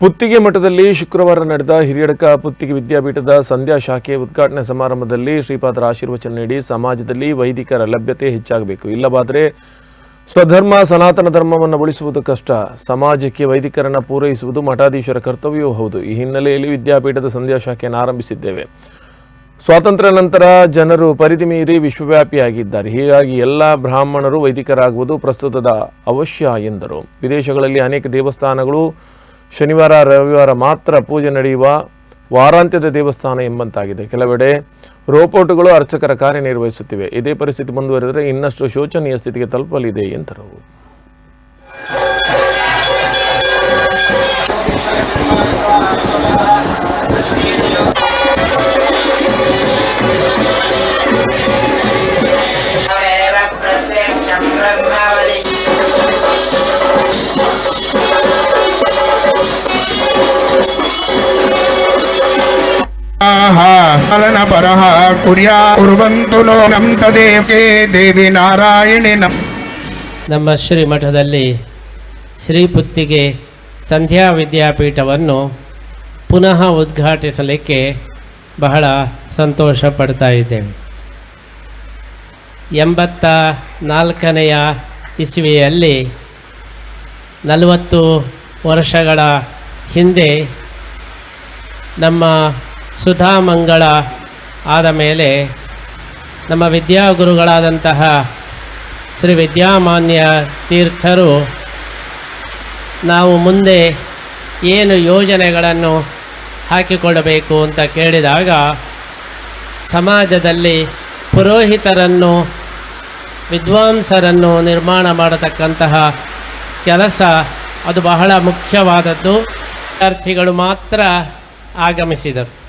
ಪುತ್ತಿಗೆ ಮಠದಲ್ಲಿ ಶುಕ್ರವಾರ ನಡೆದ ಹಿರಿಯಡಕ ಪುತ್ತಿಗೆ ವಿದ್ಯಾಪೀಠದ ಸಂಧ್ಯಾ ಶಾಖೆ ಉದ್ಘಾಟನೆ ಸಮಾರಂಭದಲ್ಲಿ ಶ್ರೀಪಾದರ ಆಶೀರ್ವಚನ ನೀಡಿ ಸಮಾಜದಲ್ಲಿ ವೈದಿಕರ ಲಭ್ಯತೆ ಹೆಚ್ಚಾಗಬೇಕು. ಇಲ್ಲವಾದರೆ ಸ್ವಧರ್ಮ, ಸನಾತನ ಧರ್ಮವನ್ನು ಉಳಿಸುವುದು ಕಷ್ಟ. ಸಮಾಜಕ್ಕೆ ವೈದಿಕರನ್ನು ಪೂರೈಸುವುದು ಮಠಾಧೀಶರ ಕರ್ತವ್ಯವೂ ಹೌದು. ಈ ಹಿನ್ನೆಲೆಯಲ್ಲಿ ವಿದ್ಯಾಪೀಠದ ಸಂಧ್ಯಾ ಶಾಖೆಯನ್ನು ಆರಂಭಿಸಿದ್ದೇವೆ. ಸ್ವಾತಂತ್ರ್ಯ ನಂತರ ಜನರು ಪರಿಧಿ ಮೀರಿ ವಿಶ್ವವ್ಯಾಪಿಯಾಗಿದ್ದಾರೆ. ಹೀಗಾಗಿ ಎಲ್ಲ ಬ್ರಾಹ್ಮಣರು ವೈದಿಕರಾಗುವುದು ಪ್ರಸ್ತುತದ ಅವಶ್ಯ ಎಂದರು. ವಿದೇಶಗಳಲ್ಲಿ ಅನೇಕ ದೇವಸ್ಥಾನಗಳು ಶನಿವಾರ, ರವಿವಾರ ಮಾತ್ರ ಪೂಜೆ ನಡೆಯುವ ವಾರಾಂತ್ಯದ ದೇವಸ್ಥಾನ ಎಂಬಂತಾಗಿದೆ. ಕೆಲವೆಡೆ ರೋಬೋಟ್ಗಳು ಅರ್ಚಕರ ಕಾರ್ಯನಿರ್ವಹಿಸುತ್ತಿವೆ. ಇದೇ ಪರಿಸ್ಥಿತಿ ಮುಂದುವರೆದರೆ ಇನ್ನಷ್ಟು ಶೋಚನೀಯ ಸ್ಥಿತಿಗೆ ತಲುಪಲಿದೆ ಎಂದರು. ಪಾಲನ ಬರಹ ಕುರಿಯ ಕುರುವಂತು ನೋ ದೇವಿ ನಾರಾಯಣಿ ನಮ್ಮ ಶ್ರೀ ಪುತ್ತಿಗೆ ಸಂಧ್ಯಾ ವಿದ್ಯಾಪೀಠವನ್ನು ಪುನಃ ಉದ್ಘಾಟಿಸಲಿಕ್ಕೆ ಬಹಳ ಸಂತೋಷ ಪಡ್ತಾ ಇದ್ದೇವೆ. ಎಂಬತ್ತ ನಾಲ್ಕನೆಯ ಇಸ್ವಿಯಲ್ಲಿ ನಲವತ್ತು ವರ್ಷಗಳ ಹಿಂದೆ ನಮ್ಮ ಸುಧಾಮಂಗಳ ಆದ ಮೇಲೆ ನಮ್ಮ ವಿದ್ಯಾಗುರುಗಳಾದಂತಹ ಶ್ರೀ ವಿದ್ಯಾಮಾನ್ಯ ತೀರ್ಥರು ನಾವು ಮುಂದೆ ಏನು ಯೋಜನೆಗಳನ್ನು ಹಾಕಿಕೊಳ್ಳಬೇಕು ಅಂತ ಕೇಳಿದಾಗ ಸಮಾಜದಲ್ಲಿ ಪುರೋಹಿತರನ್ನು, ವಿದ್ವಾಂಸರನ್ನು ನಿರ್ಮಾಣ ಮಾಡತಕ್ಕಂತಹ ಕೆಲಸ ಅದು ಬಹಳ ಮುಖ್ಯವಾದದ್ದು. ವಿದ್ಯಾರ್ಥಿಗಳು ಮಾತ್ರ ಆಗಮಿಸಿದರು.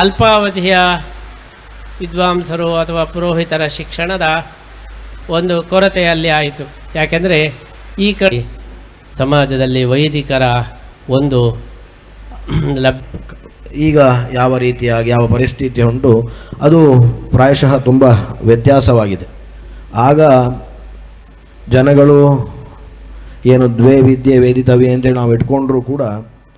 ಅಲ್ಪಾವಧಿಯ ವಿದ್ವಾಂಸರು ಅಥವಾ ಪುರೋಹಿತರ ಶಿಕ್ಷಣದ ಒಂದು ಕೊರತೆಯಲ್ಲಿ ಆಯಿತು. ಯಾಕೆಂದರೆ ಈ ಕಡೆ ಸಮಾಜದಲ್ಲಿ ವೈದಿಕರ ಒಂದು ಲಭ್ ಈಗ ಯಾವ ರೀತಿಯಾಗಿ, ಯಾವ ಪರಿಸ್ಥಿತಿ ಉಂಟು, ಅದು ಪ್ರಾಯಶಃ ತುಂಬ ವ್ಯತ್ಯಾಸವಾಗಿದೆ. ಆಗ ಜನಗಳು ಏನು ದ್ವೇ ವಿದ್ಯೆ ವೇದಿತವ್ಯ ಅಂತೇಳಿ ನಾವು ಇಟ್ಕೊಂಡ್ರೂ ಕೂಡ